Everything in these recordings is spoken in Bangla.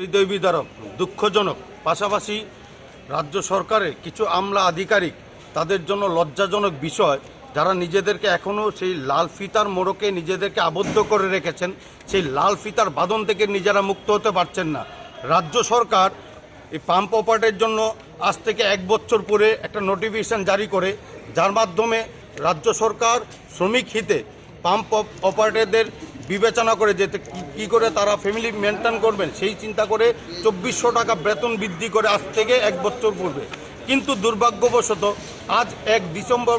হৃদয় বিদারক, দুঃখজনক। পাশাপাশি রাজ্য সরকারের কিছু আমলা আধিকারিক তাদের জন্য লজ্জাজনক বিষয়, যারা নিজেদেরকে এখনও সেই লাল ফিতার মোড়কে নিজেদেরকে আবদ্ধ করে রেখেছেন, সেই লাল ফিতার বাঁধন থেকে নিজেরা মুক্ত হতে পারছেন না। রাজ্য সরকার এই পাম্প অপারেটের জন্য আজ থেকে এক বছর পরে একটা নোটিফিকেশন জারি করে, যার মাধ্যমে রাজ্য সরকার শ্রমিক হিতে পাম্প অপ- অপারেটরদের বিবেচনা করে যেতে কি- করে তারা ফ্যামিলি মেনটেন করবেন, সেই চিন্তা করে চব্বিশশো টাকা বেতন বৃদ্ধি করে আজ থেকে এক বছর পূর্বে। কিন্তু দুর্ভাগ্যবশত আজ এক ডিসেম্বর,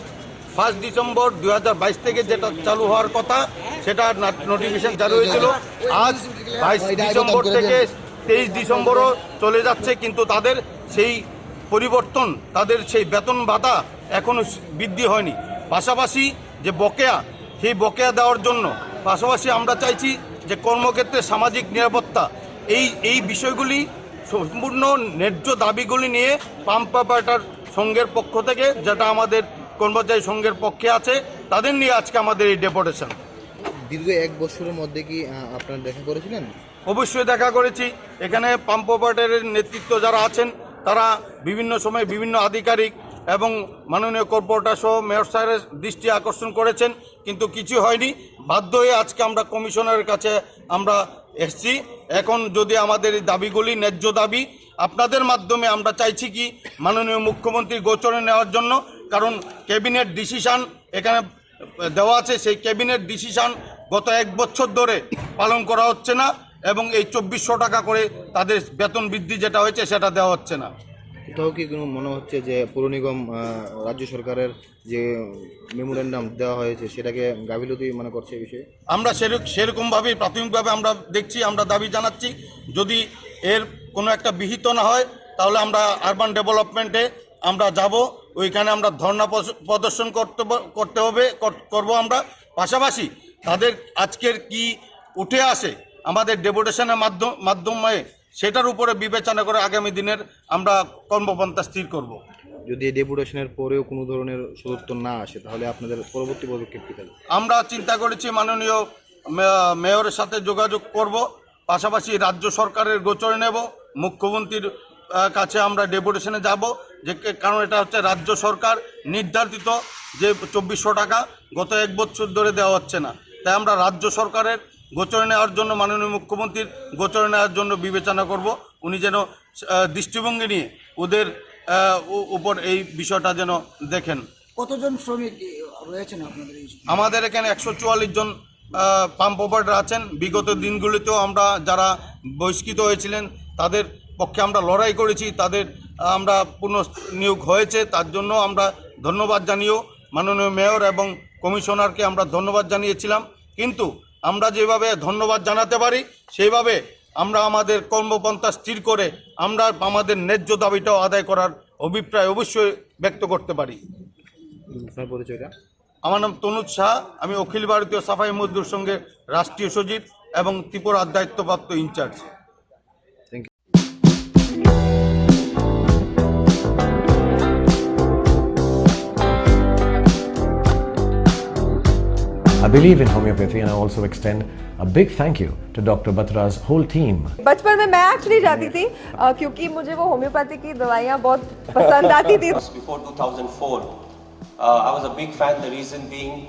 ফার্স্ট ডিসেম্বর দু হাজার বাইশ থেকে যেটা চালু হওয়ার কথা, সেটা নোটিফিকেশন জারি হয়েছিল। আজ বাইশ ডিসেম্বর থেকে তেইশ ডিসেম্বরও চলে যাচ্ছে, কিন্তু তাদের সেই পরিবর্তন, তাদের সেই বেতন ভাতা এখনও বৃদ্ধি হয়নি। পাশাপাশি যে বকেয়া, সেই বকেয়া দেওয়ার জন্য পাশাপাশি আমরা চাইছি যে কর্মক্ষেত্রে সামাজিক নিরাপত্তা এই এই বিষয়গুলি সম্পূর্ণ ন্যায্য দাবিগুলি নিয়ে পাম্প অপারেটর সংঘের পক্ষ থেকে যেটা আমাদের কর্মচারী সংঘের পক্ষে আছে তাদের নিয়ে আজকে আমাদের এই ডেপুটেশন। দীর্ঘ এক বছরের মধ্যে কি আপনারা দেখা করেছিলেন? অবশ্যই দেখা করেছি। এখানে পাম্প অপারেটরের নেতৃত্ব যারা আছেন তারা বিভিন্ন সময় বিভিন্ন আধিকারিক এবং মাননীয় কর্পোরেটর সহ মেয়র স্যারের দৃষ্টি আকর্ষণ করেছেন। কিন্তু কিছু হয়নি। বাধ্য হয়ে আজকে আমরা কমিশনারের কাছে আমরা এসছি। এখন যদি আমাদের এই দাবিগুলি ন্যায্য দাবি, আপনাদের মাধ্যমে আমরা চাইছি কি মাননীয় মুখ্যমন্ত্রীর গোচরে নেওয়ার জন্য, কারণ ক্যাবিনেট ডিসিশান এখানে দেওয়া আছে, সেই ক্যাবিনেট ডিসিশান গত এক বছর ধরে পালন করা হচ্ছে না এবং এই চব্বিশশো টাকা করে তাদের বেতন বৃদ্ধি যেটা হয়েছে সেটা দেওয়া হচ্ছে না। কোথাও কি কোনো মনে হচ্ছে যে পৌর নিগম রাজ্য সরকারের যে মেমোরেন্ডাম দেওয়া হয়েছে, সেটাকে গাফিলতি মনে করছে এই বিষয়ে? আমরা সেরকম সেরকমভাবেই প্রাথমিকভাবে আমরা দেখছি, আমরা দাবি জানাচ্ছি, যদি এর কোনো একটা বিহিত না হয়, তাহলে আমরা আরবান ডেভেলপমেন্টে আমরা যাব, ওইখানে আমরা ধর্ণা প্রদর্শন করতে করতে হবে, কর- করব আমরা। পাশাপাশি তাদের আজকের কি উঠে আসে, আমাদের ডেপুটেশনের মাধ্যম মাধ্যমে সেটার উপরে বিবেচনা করে আগামী দিনের আমরা কর্মপন্থা স্থির করব। যদি ডেপুটেশনের পরেও কোনো ধরনের সদুত্তর না আসে তাহলে আপনাদের পরবর্তী পদক্ষেপ কী থাকবে? আমরা চিন্তা করেছি মাননীয় মেয়রের সাথে যোগাযোগ করব পাশাপাশি রাজ্য সরকারের গোচরে নেব মুখ্যমন্ত্রীর কাছে আমরা ডেপুটেশনে যাব যে কারণ এটা হচ্ছে রাজ্য সরকার নির্ধারিত যে চব্বিশশো টাকা গত এক বছর ধরে দেওয়া হচ্ছে না। তাই আমরা রাজ্য সরকারের গোচরে নেওয়ার জন্য মাননীয় মুখ্যমন্ত্রীর গোচরে নেওয়ার জন্য বিবেচনা করব। উনি যেন দৃষ্টিভঙ্গি নিয়ে ওদের উপর এই বিষয়টা যেন দেখেন। কতজন শ্রমিক রয়েছেন আপনাদের আমাদের এখানে একশো চুয়াল্লিশ জন পাম্প অপারেটর আছেন। বিগত দিনগুলিতেও আমরা যারা বহিষ্কৃত হয়েছিলেন তাদের পক্ষে আমরা লড়াই করেছি তাদের আমরা পুনঃ নিয়োগ হয়েছে তার জন্য আমরা ধন্যবাদ জানিয়েও মাননীয় মেয়র এবং কমিশনারকে আমরা ধন্যবাদ জানিয়েছিলাম। কিন্তু আমরা যেভাবে ধন্যবাদ জানাতে পারি সেইভাবে আমরা আমাদের কর্মপন্থা স্থির করে আমরা আমাদের ন্যায্য দাবিটাও আদায় করার অভিপ্রায় অবশ্যই ব্যক্ত করতে পারি। আমার নাম তনুজ শাহ আমি অখিল ভারতীয় সাফাই মজদুর সঙ্গে রাষ্ট্রীয় সচিব এবং ত্রিপুরার দায়িত্বপ্রাপ্ত in charge. I believe in homeopathy and I also extend a big thank you to Dr. Batra's whole team. बचपन में मैं एक्चुअली जाती थी अ, क्योंकि मुझे वो होम्योपैथी की दवाइयाँ बहुत पसंद आती थी before 2004. Uh, I was a big fan. The reason being,